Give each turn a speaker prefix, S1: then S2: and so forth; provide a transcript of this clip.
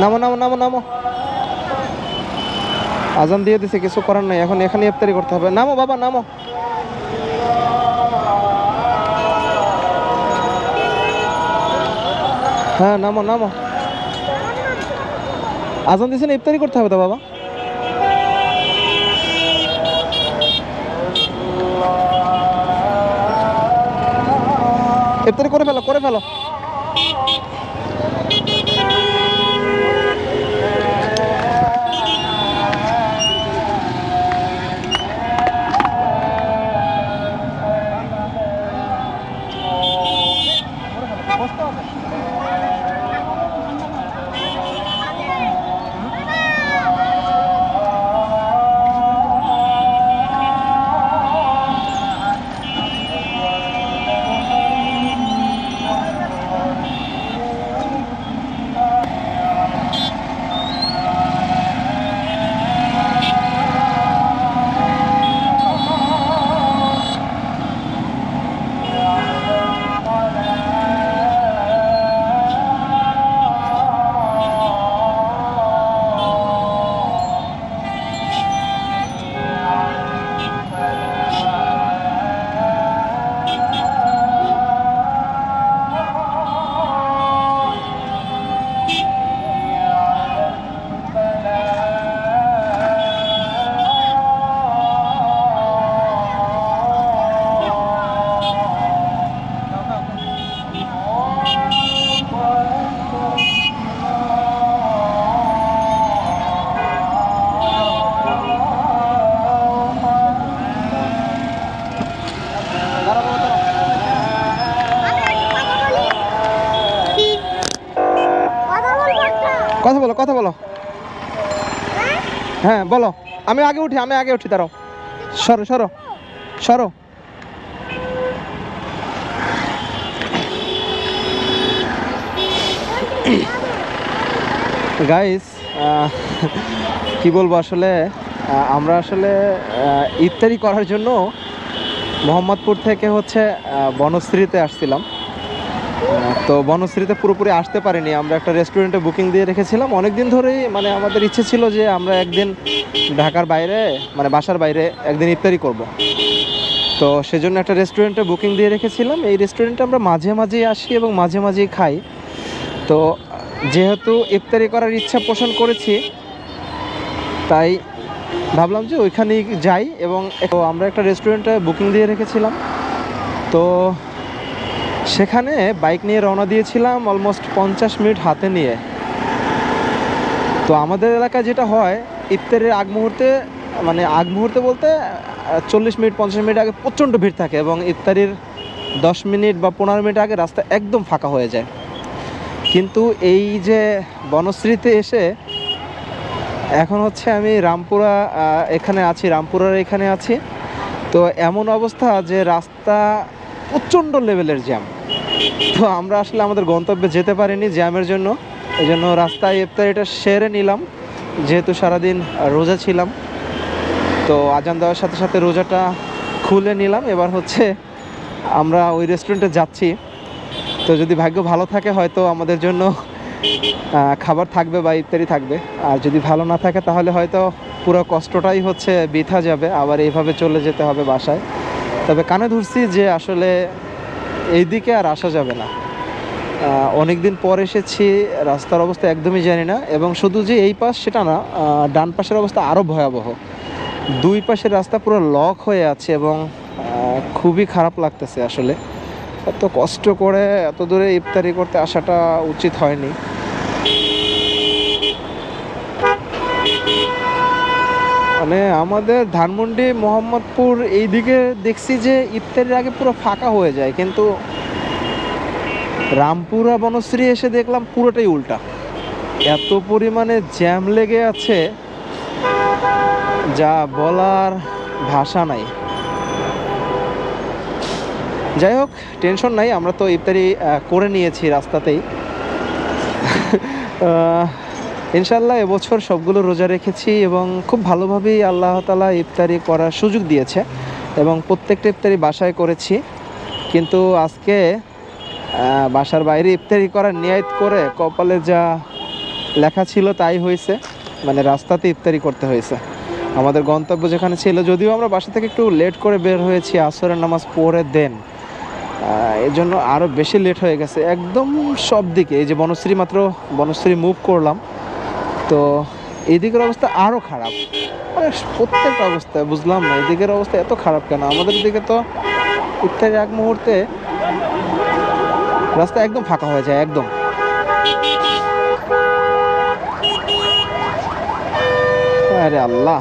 S1: নামো নামো নামো নামো। আজান দিয়ে দিছে, কিছু করার নাই। এখন এখানে ইফতারি করতে হবে। নামো, বাবা, নামো। হ্যাঁ নামো নামো। আজান দিছে না, ইফতারি করতে হবে তো, বাবা? ইফতারি করে ফেলো করে ফেলো। কথা বলো। হ্যাঁ বলো। আমি আগে উঠি, আমি আগে উঠি, দাঁড়াও। সরো সরো সরো। গাইস কি বলব আসলে আমরা আসলে ইফতারি করার জন্য মোহাম্মদপুর থেকে হচ্ছে বনশ্রীতে আসছিলাম। তো বনশ্রীতে পুরোপুরি আসতে পারিনি। আমরা একটা রেস্টুরেন্টে বুকিং দিয়ে রেখেছিলাম। অনেক দিন ধরেই মানে আমাদের ইচ্ছে ছিল যে আমরা একদিন ঢাকার বাইরে মানে বাসার বাইরে একদিন ইফতারি করব। তো সেজন্য একটা রেস্টুরেন্টে বুকিং দিয়ে রেখেছিলাম। এই রেস্টুরেন্টে আমরা মাঝে মাঝেই আসি এবং মাঝে মাঝেই খাই। তো যেহেতু ইফতারি করার ইচ্ছা পোষণ করেছি, তাই ভাবলাম যে ওইখানেই যাই এবং আমরা একটা রেস্টুরেন্টে বুকিং দিয়ে রেখেছিলাম। তো সেখানে বাইক নিয়ে রওনা দিয়েছিলাম অলমোস্ট পঞ্চাশ মিনিট হাতে নিয়ে। তো আমাদের এলাকায় যেটা হয়, ইফতারের আগ মুহূর্তে মানে আগ মুহূর্তে বলতে, চল্লিশ মিনিট, পঞ্চাশ মিনিট আগে প্রচণ্ড ভিড় থাকে এবং ইফতারির দশ মিনিট বা পনেরো মিনিট আগে রাস্তা একদম ফাঁকা হয়ে যায়। কিন্তু এই যে বনশ্রীতে এসে, এখন হচ্ছে আমি রামপুরা এখানে আছি, রামপুরার এখানে আছি। তো এমন অবস্থা যে রাস্তা প্রচণ্ড লেভেলের জ্যাম। তো আমরা আসলে আমাদের গন্তব্যে যেতে পারিনি জ্যামের জন্য। এই জন্য রাস্তায় ইফতারিটা সেরে নিলাম। যেহেতু সারাদিন রোজা ছিলাম, তো আজান দেওয়ার সাথে সাথে রোজাটা খুলে নিলাম। এবার হচ্ছে আমরা ওই রেস্টুরেন্টে যাচ্ছি। তো যদি ভাগ্য ভালো থাকে হয়তো আমাদের জন্য খাবার থাকবে বা ইফতারি থাকবে। আর যদি ভালো না থাকে তাহলে হয়তো পুরো কষ্টটাই হচ্ছে বৃথা যাবে। আবার এইভাবে চলে যেতে হবে বাসায়। তবে কানে ধরছি যে আসলে এইদিকে আর আসা যাবে না। অনেক দিন পর এসেছি, রাস্তার অবস্থা একদমই জানি না এবং শুধু যে এই পাশ সেটা না ডান পাশের অবস্থা আরও ভয়াবহ। দুই পাশের রাস্তা পুরো লক হয়ে আছে এবং খুবই খারাপ লাগতেছে আসলে। এত কষ্ট করে এত দূরে ইফতারি করতে আসাটা উচিত হয়নি। মানে আমাদের ধানমন্ডি, মোহাম্মদপুর এইদিকে দেখছি যে ইফতারির আগে পুরো ফাঁকা হয়ে যায়, কিন্তু রামপুরা বনশ্রী এসে দেখলাম পুরোটাই উল্টা। এত পরিমাণে জ্যাম লেগে আছে, যা বলার ভাষা নাই। যাই হোক, টেনশন নাই, আমরা তো ইফতারি করে নিয়েছি রাস্তাতেই। ইনশাল্লাহ এবছর সবগুলো রোজা রেখেছি এবং খুব ভালোভাবেই আল্লাহ তালা ইফতারি করার সুযোগ দিয়েছে এবং প্রত্যেকটা ইফতারি বাসায় করেছি। কিন্তু আজকে বাসার বাইরে ইফতারি করার নিয়াত করে কপালে যা লেখা ছিল তাই হয়েছে। মানে রাস্তাতে ইফতারি করতে হয়েছে। আমাদের গন্তব্য যেখানে ছিল, যদিও আমরা বাসা থেকে একটু লেট করে বের হয়েছি, আসরের নামাজ পড়ে দেন। এই জন্য আরও বেশি লেট হয়ে গেছে। একদম সব দিকে এই যে বনশ্রী মাত্র বনশ্রী মুভ করলাম। তো এদিকের অবস্থা আরও খারাপ। মানে প্রত্যেকটা অবস্থা বুঝলাম না, এদিকের অবস্থা এত খারাপ কেন? আমাদের দিকে তো ইফতারের এক মুহূর্তে রাস্তা একদম ফাঁকা হয়ে যায়, একদম। আরে আল্লাহ।